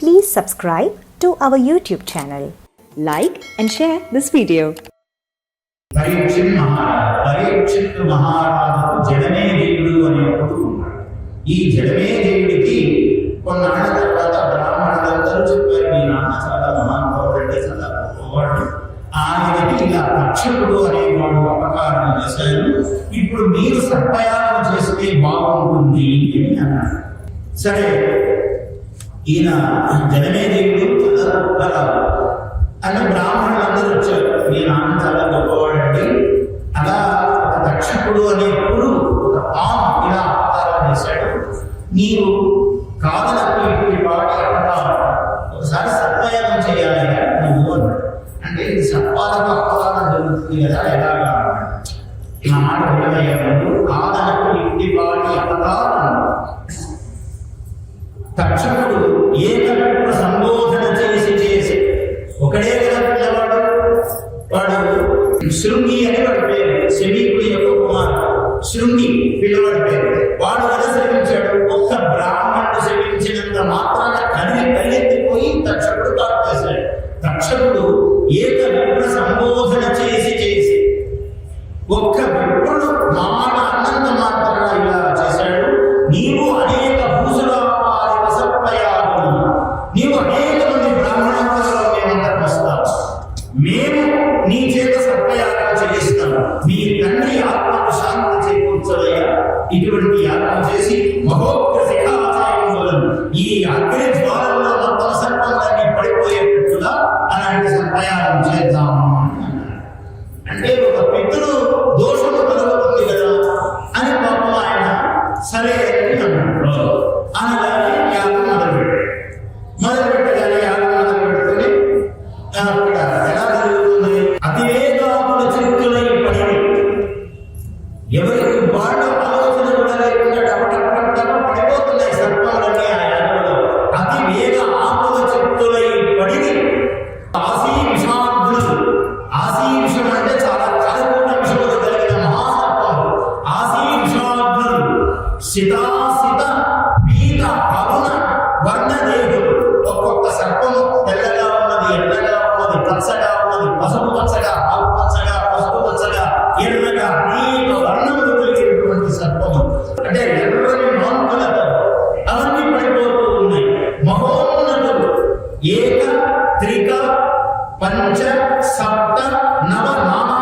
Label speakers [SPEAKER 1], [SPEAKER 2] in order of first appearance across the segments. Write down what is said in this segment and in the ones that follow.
[SPEAKER 1] Please subscribe to our YouTube channel. Like and share this video.
[SPEAKER 2] ఈ జడమే దేవుడికి కొన్నాళ్ళ తర్వాత బ్రాహ్మణులందరూ చెప్పారు మీ నాన్న చాలా మహానుభావుడండి చాలా గొప్పవాడు ఆయనకి ఇలా రక్షకుడు అనే వాడు అపకారం చేశారు ఇప్పుడు మీరు సత్ప్రయాణం చేస్తే బాగుంటుంది అని అన్నాడు సరే ఈయన జనమే దేవుడు అలా బ్రాహ్మణులు అందరూ వచ్చారు. మీ నాన్న చాలా గొప్పవాడండి. అలా ఒక దక్షకుడు అనేప్పుడు ఒక పాము ఇలా అవతారం చేశాడు. నీవు కాదలకు ఇటువంటి వాటి ఒకసారి సత్వయాగం చేయాలి నువ్వు అన్నాడు. అంటే ఇది సత్పాదక అపవాదం జరుగుతుంది కదా ఎలాగా? నా మాట వినమయ్యాడు కాదలకు ఇంటి వాటి అవతారం తక్షణం செவிக்குரிய சுருங்கி விழாடு வாடுவது యాగం చేసి మహోగ్ర శిఖాచార్యం మొదలు ఈ అగ్ని జ్వాలలో తపసర్పంగా पंच सप्त नव नाम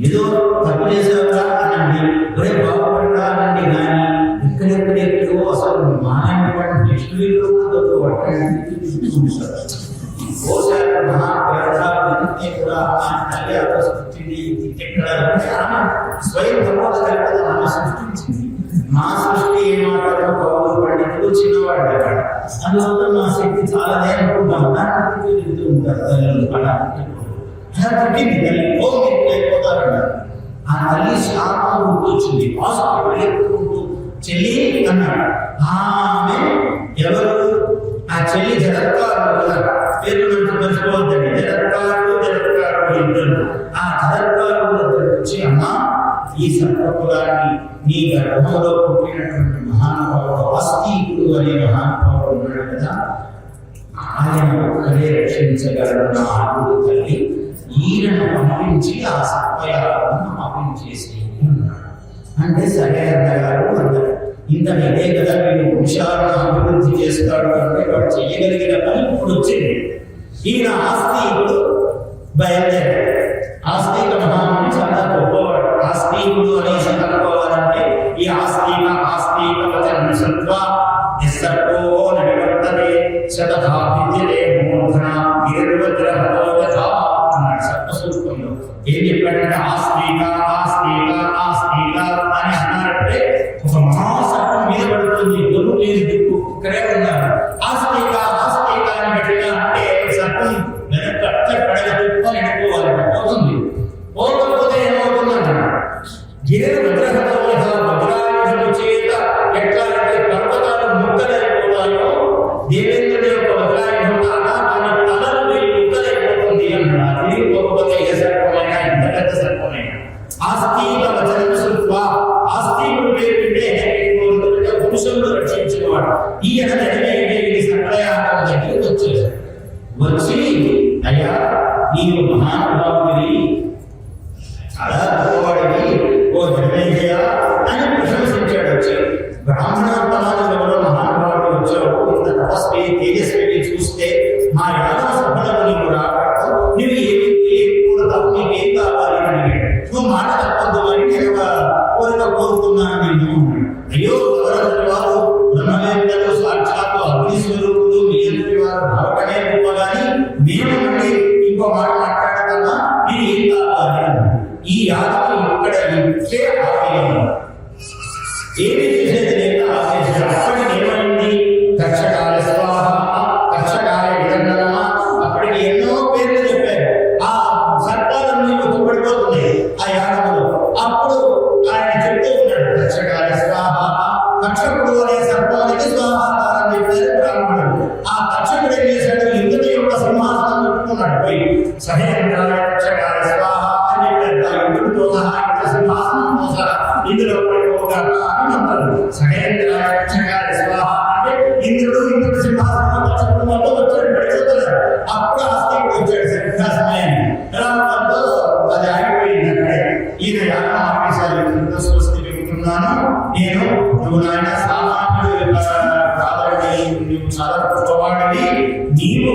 [SPEAKER 2] ఏదో తప్పు చేసేవారా అనండి ఒరే బాగుపడరా అనండి కానీ ఎక్కడెక్కడెక్కడో అసలు మానటువంటి నెక్స్ట్ వీళ్ళు ఓసారి మహాప్రాణాలన్నీ కూడా ఆ తల్లి అలా సృష్టిని ఎక్కడ? స్వయం ప్రమోద కల్పన మా సృష్టించింది మా సృష్టి ఏ చిన్నవాడు అందువల్ల మా శక్తి చాలా నేను ఉంటారు. ఆ తల్లి స్నానం గుర్తొచ్చింది హాస్పిటల్ ఎక్కుంటూ చెల్లి అన్నాడు. ఆమె ఎవరు? ఆ చెల్లి జగత్కారుడు పేరు తెలుసుకోవద్దండి జగత్కారుడు జగత్కారుడు ఇద్దరు ఆ జగత్కారుడు వచ్చి అమ్మా ఈ సర్వకులాన్ని నీ గర్భంలో పుట్టినటువంటి మహానుభావుడు ఆస్తికుడు అనే మహానుభావుడు ఉన్నాడు కదా ఆయన ఒక్కడే రక్షించగలడు నా ఆకుడు తల్లి. ఈయనను పంపించి ఆ సర్పయాలను పంపించేసి అంటే సరే అన్నగారు అన్నారు. ఇంత నేనే కదా వీడు వంశాలను అభివృద్ధి చేస్తాడు అంటే వాడు చేయగలిగిన పని ఇప్పుడు వచ్చింది. ఈయన ఆస్తి ఇప్పుడు బయలుదేరాడు. ఆస్తిక మహాముని చాలా గొప్పవాడు. ఆస్తికుడు అనేసి కనుక్కోవాలంటే ఈ ఆస్తిక ఆస్తిక వచనం సత్వ నిస్సర్గో నడివర్తతే శతథా విద్యతే మూర్ధన గిరివజ్రహతో సర్పం వెనక పడగ తిప్పుకొని వెళ్ళిపోవాలి పోతుంది పోకపోతే ఏమవుతుందంట గిరి విగ్రహంతో వజ్రాయుధుల చేత ఎట్లా అంటే పర్వతాలు ముక్కలైపోతాయో దేవేంద్రుడి యొక్క వజ్రాయుధం ముక్కలైపోతుంది పోకపోతే చాలా ఏమి చేసేది లేక అప్పటికి ఏమైంది కక్షకాల స్వాహ కక్షకాల విడంగనమ అప్పటికి ఎన్నో పేర్లు చెప్పారు ఆ సర్కాలన్నీ ఒత్తుపడిపోతున్నాయి ఆ యాదవులు అప్పుడు ఆయన చెప్తూ ఉన్నాడు స్వాహ అనే సర్పానికి చెప్పారు బ్రాహ్మణుడు ఆ ఇంద్రుడు ఇంద్రుడు సింహాసనం కక్షకుడు వచ్చాడు పడిపోతున్నాడు అప్పుడు ఆస్తికుడు వచ్చాడు రావడంతో అది ఆగిపోయింది అక్కడే ఈయన స్వస్తి చెబుతున్నాను నేను నువ్వు నాయన సామాన్యుడు నువ్వు చాలా గొప్పవాడివి నీవు